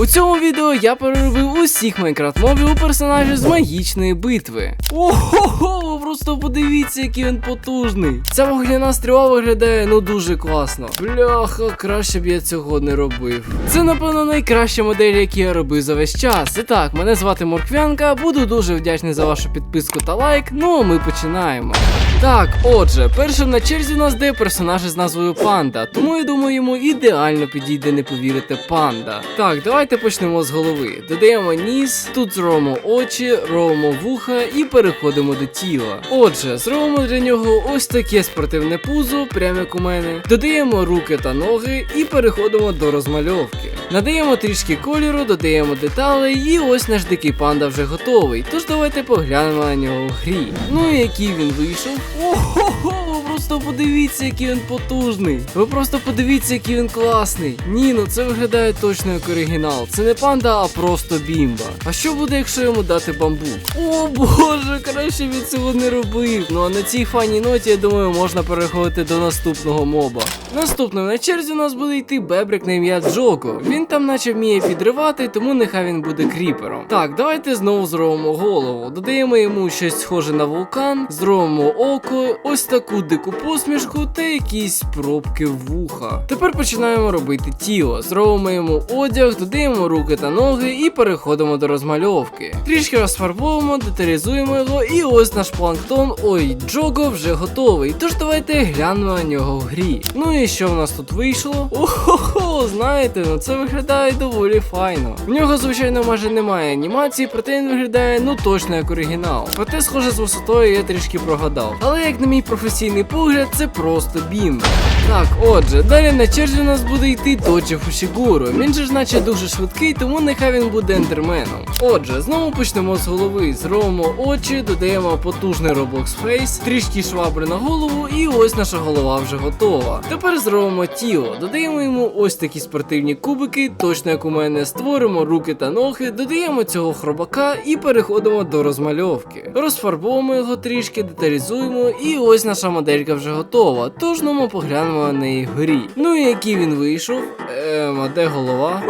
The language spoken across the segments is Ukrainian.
У цьому відео я переробив усіх Майнкрафт мобів у персонажів з магічної битви. Ого, просто подивіться, який він потужний. Ця вогняна стріла виглядає ну дуже класно. Бляха, краще б я цього не робив. Це, напевно, найкраща модель, які я робив за весь час. І так, мене звати Морквянка, буду дуже вдячний за вашу підписку та лайк. Ну а ми починаємо. Так, отже, першим на черзі у нас де персонажі з назвою Панда, тому я думаю, йому ідеально підійде не повірити панда. Так, давайте почнемо з голови. Додаємо ніс, тут зробимо очі, робимо вуха і переходимо до тіла. Отже, зробимо для нього ось таке спортивне пузо, прямо як у мене. Додаємо руки та ноги і переходимо до розмальовки. Надаємо трішки кольору, додаємо деталей, і ось наш дикий панда вже готовий. Тож давайте поглянемо на нього в грі. Ну і який він вийшов. Ого, ви просто подивіться, який він потужний. Ви просто подивіться, який він класний. Ні, ну це виглядає точно як оригінал. Це не панда, а просто бімба. А що буде, якщо йому дати бамбук? О боже, краще він цього не робив. Ну а на цій фаній ноті, я думаю, можна переходити до наступного моба. Наступним на черзі у нас буде йти бебрик на ім'я Джоко. Він там наче вміє підривати, тому нехай він буде кріпером. Так, давайте знову зробимо голову. Додаємо йому щось схоже на вулкан, зробимо око, ось таку дику посмішку та якісь пробки вуха. Тепер починаємо робити тіло. Зробимо йому одяг, додаємо руки та ноги і переходимо до розмальовки. Трішки розфарбуємо, деталізуємо його, і ось наш планктон, ой, Джого вже готовий. Тож давайте глянемо на нього в грі. Ну і що в нас тут вийшло? Охо, знаєте, ну це виглядає доволі файно. В нього, звичайно, майже немає анімації, проте він виглядає ну точно як оригінал. Проте, схоже, з висотою я трішки прогадав. Але як на мій професійний погляд, це просто бімба. Так, отже, далі на черзі у нас буде йти Дочі Фушігуру. Він же ж наче дуже швидкий, тому нехай він буде ендерменом. Отже, знову почнемо з голови. Зробимо очі, додаємо потужний Roblox Face, трішки швабри на голову, і ось наша голова вже готова. Тепер зробимо тіло, додаємо йому ось такі спортивні кубики, точно як у мене, створимо руки та ноги, додаємо цього хробака і переходимо до розмальовки. Розфарбуємо його трішки, деталізуємо, і ось наша моделька вже готова. Тож ну ми поглянемо на неї горі. Ну і який він вийшов? Ем, а де голова?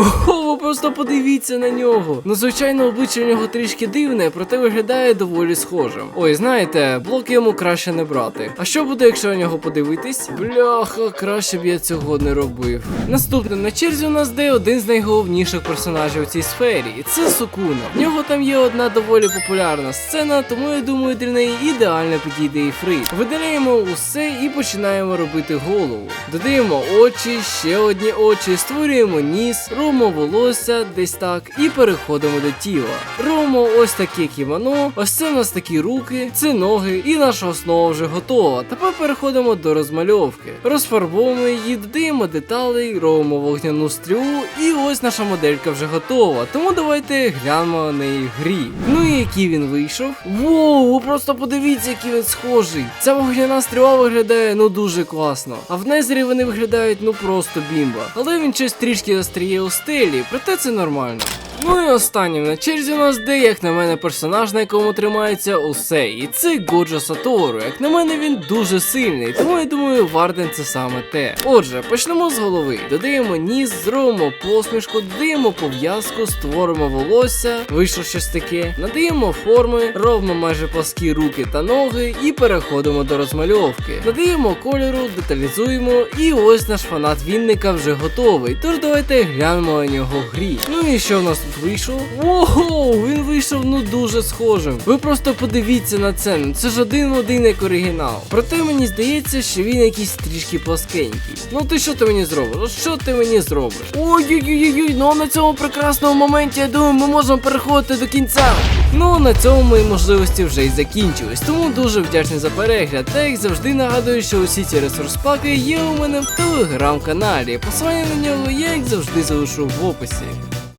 Просто подивіться на нього. Ну, звичайно, обличчя у нього трішки дивне, проте виглядає доволі схожим. Ой, знаєте, блок йому краще не брати. А що буде, якщо на нього подивитись? Бляха, краще б я цього не робив. Наступним на черзі у нас де один з найголовніших персонажів у цій сфері, і це Сукуна. В нього там є одна доволі популярна сцена, тому я думаю, для неї ідеально підійде і фрит. Видаляємо усе і починаємо робити голову. Додаємо очі, ще одні очі, створюємо ніс, робимо волосся десь так і переходимо до тіла. Робимо ось таке кімоно, ось це у нас такі руки, це ноги, і наша основа вже готова. Тепер переходимо до розмальовки. Розфарбуємо її, додаємо деталей, робимо вогняну стрілу, і ось наша моделька вже готова. Тому давайте глянемо на неї в грі. Ну і який він вийшов? Воу, ви просто подивіться, який він схожий. Ця вогняна стріла виглядає ну дуже класно. А в Незері вони виглядають ну просто бімба. Але він щось трішки застріє у стилі, проте це нормально. Ну і останнім на черзі у нас де, як на мене, персонаж, на якому тримається усе. І це Годжо Сатору. Як на мене, він дуже сильний, тому я думаю, Варден це саме те. Отже, почнемо з голови. Додаємо ніс, зробимо посмішку, додаємо пов'язку, створимо волосся, вийшло щось таке, надаємо форми, робимо майже пласкі руки та ноги і переходимо до розмальовки. Надаємо кольору, деталізуємо, і ось наш фанат Вінника вже готовий. Тож давайте глянемо на нього в грі. Ну і що в нас вийшов? Ого, він вийшов ну дуже схожим. Ви просто подивіться на це. ну Це ж один в один як оригінал. Проте мені здається, що він якийсь трішки пласкенький. Ну ти що ти мені зробиш? Що ти мені зробиш? Ой-ой-ой, ну а на цьому прекрасному моменті я думаю, ми можемо переходити до кінця. Ну на цьому мої можливості вже й закінчились. Тому дуже вдячний за перегляд. Та як завжди нагадую, що усі ці ресурс-паки є у мене в телеграм-каналі. Посилання на нього я як завжди залишу в описі.